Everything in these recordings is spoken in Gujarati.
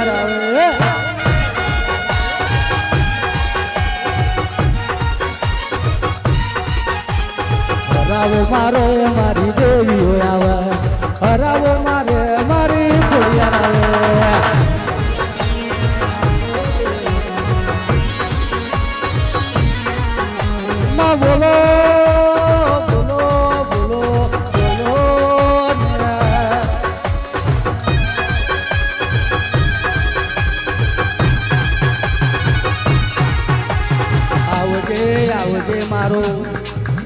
હરાવો. મારે મારી દેવીઓ આવે. હરાવો મારે મારી ખોડિયાર આવે. બોલો. આવજે આવજે મારો.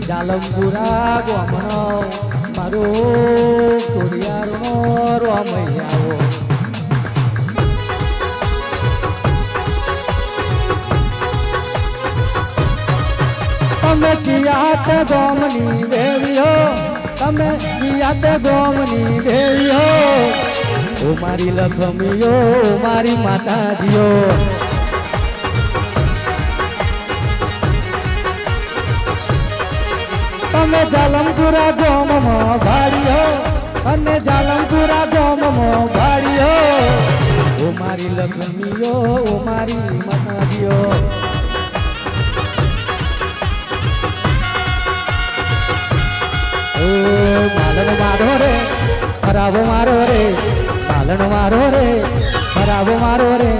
જાલમપુરા ગામનો, મારો કોડિયારનો રોમૈયાઓ. તમે ચિયાત ગોમની દેવી હો તમે ચિયાત ગોમની દેવી હો ઓ મારી લખમીઓ મારી માતાજીઓ. તમે જાલમપુરા ગોમમાં ભાડ્યો અને જાલમપુરા ગોમમાં ભાડ્યો ઓ મારી લક્ષ્મીઓ, ઓ મારી માતાજીઓ ઓ માલણ મારો રે ખરાબો મારો રે, માલણ મારો રે ખરાબો મારો રે.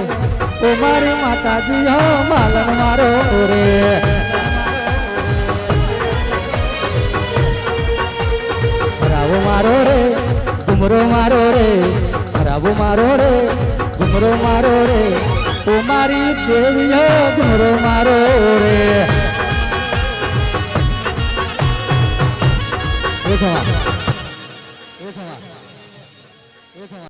ઓ મારી માતાજી હો માલણ મારો રે. ગુમરો મારો રે ખરાબો મારો રે, ઘુમરો મારો રે, ઓ મારી દેવીઓ, ઘુમરો મારો રે. એ થવા એ થવા એ થવા.